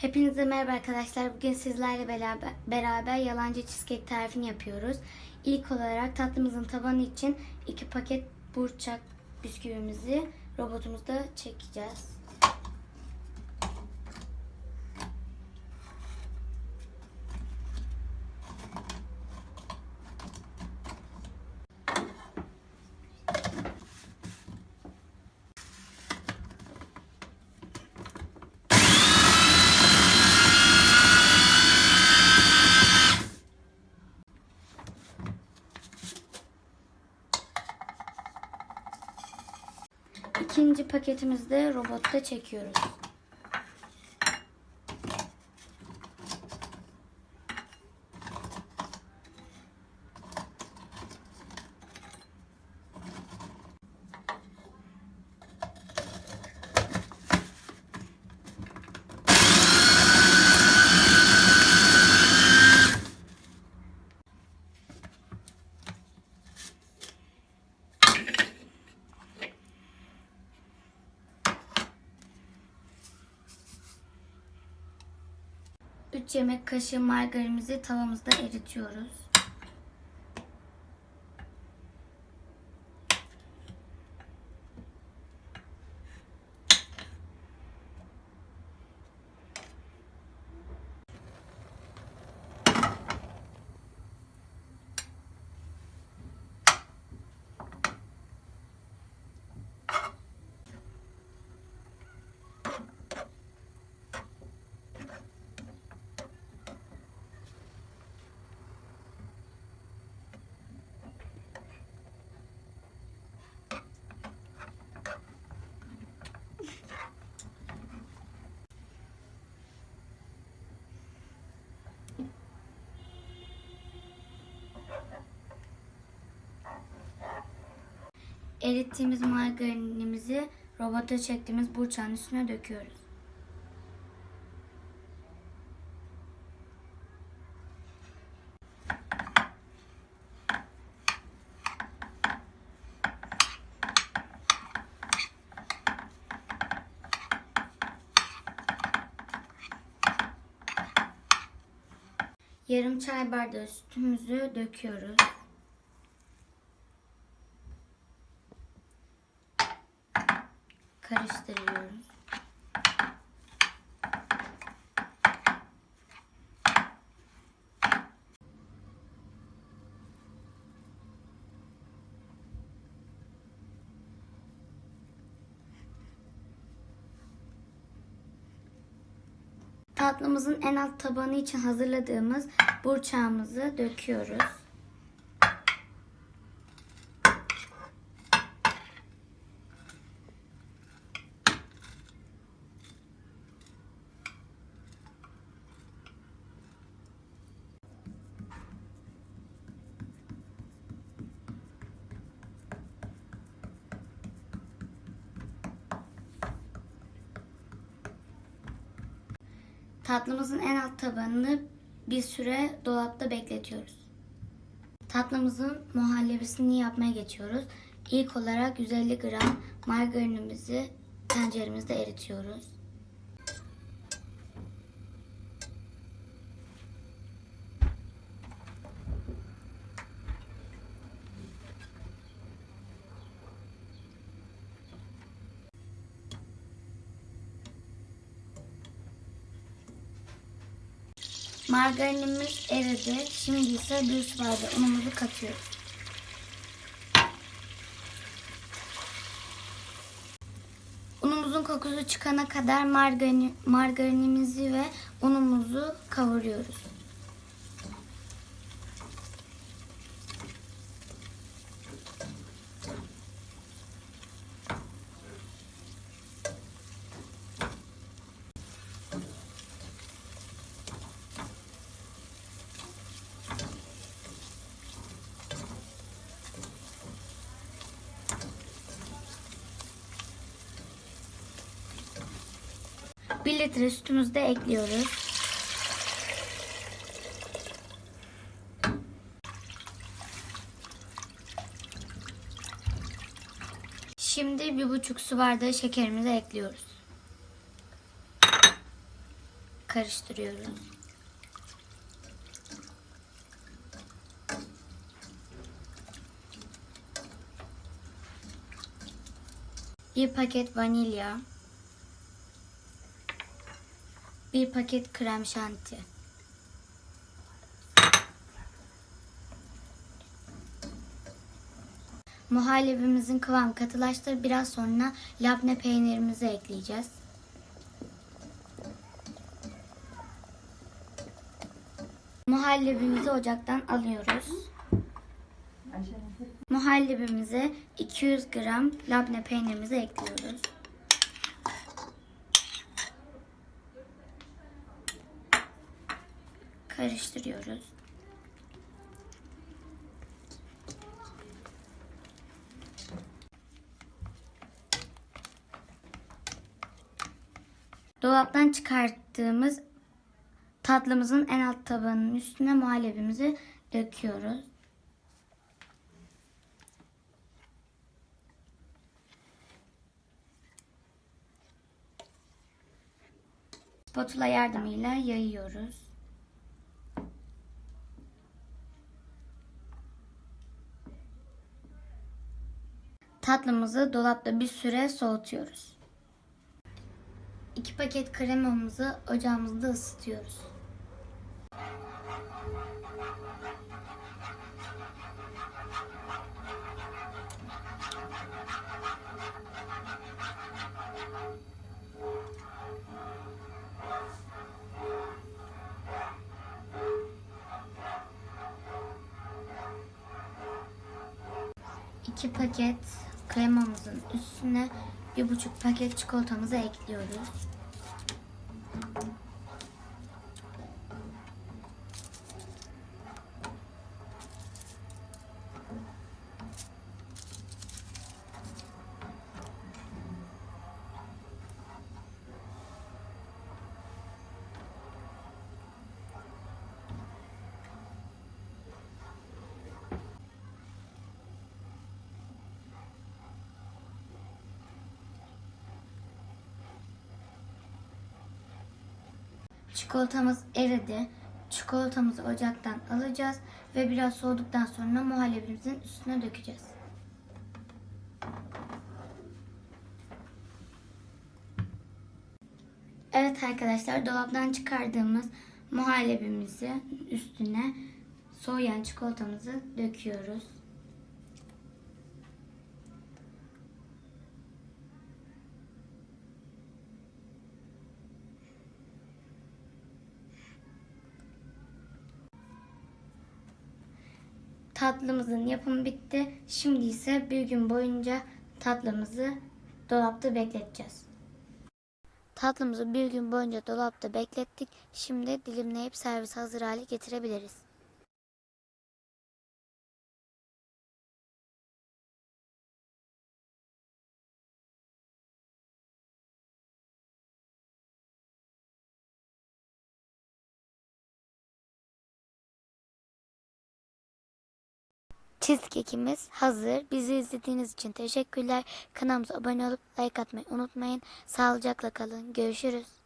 Hepinize merhaba arkadaşlar. Bugün sizlerle beraber, beraber yalancı cheesecake tarifini yapıyoruz. İlk olarak tatlımızın tabanı için iki paket burçak bisküvimizi robotumuzda çekeceğiz. İkinci paketimizi de robotta çekiyoruz. Üç yemek kaşığı margarinimizi tavamızda eritiyoruz. Erittiğimiz margarinimizi robota çektiğimiz burçağın üstüne döküyoruz. Yarım çay bardağı sütümüzü döküyoruz. Karıştırıyoruz. Tatlımızın en alt tabanı için hazırladığımız burçağımızı döküyoruz. Tatlımızın en alt tabanını bir süre dolapta bekletiyoruz. Tatlımızın muhallebisini yapmaya geçiyoruz. İlk olarak 150 gram margarinimizi tenceremizde eritiyoruz. Margarinimiz eridi. Şimdi ise bir su bardağı unumuzu katıyoruz. Unumuzun kokusu çıkana kadar margarin, margarinimizi ve unumuzu kavuruyoruz. Bir litre sütümüzü de ekliyoruz. Şimdi bir buçuk su bardağı şekerimizi ekliyoruz. karıştırıyoruz. Bir paket vanilya. Bir paket krem şanti. Muhallebimizin kıvamı katılaştı. Biraz sonra labne peynirimizi ekleyeceğiz. Muhallebimizi ocaktan alıyoruz. Muhallebimize 200 gram labne peynirimizi ekliyoruz. Karıştırıyoruz. Dolaptan çıkarttığımız tatlımızın en alt tabanının üstüne muhallebimizi döküyoruz. Spatula yardımıyla yayıyoruz. Tatlımızı dolapta bir süre soğutuyoruz. 2 paket kremamızı ocağımızda ısıtıyoruz. İki paket kremamızın üstüne bir buçuk paket çikolatamızı ekliyoruz. Çikolatamız eridi. Çikolatamızı ocaktan alacağız ve biraz soğuduktan sonra muhallebimizin üstüne dökeceğiz. Evet arkadaşlar dolaptan çıkardığımız muhallebimizi üstüne soğuyan çikolatamızı döküyoruz. Tatlımızın yapımı bitti. Şimdi ise bir gün boyunca tatlımızı dolapta bekleteceğiz. Tatlımızı bir gün boyunca dolapta beklettik. Şimdi dilimleyip servis hazır hale getirebiliriz. Cheesecake'imiz hazır. Bizi izlediğiniz için teşekkürler. Kanalımıza abone olup like atmayı unutmayın. Sağlıcakla kalın. Görüşürüz.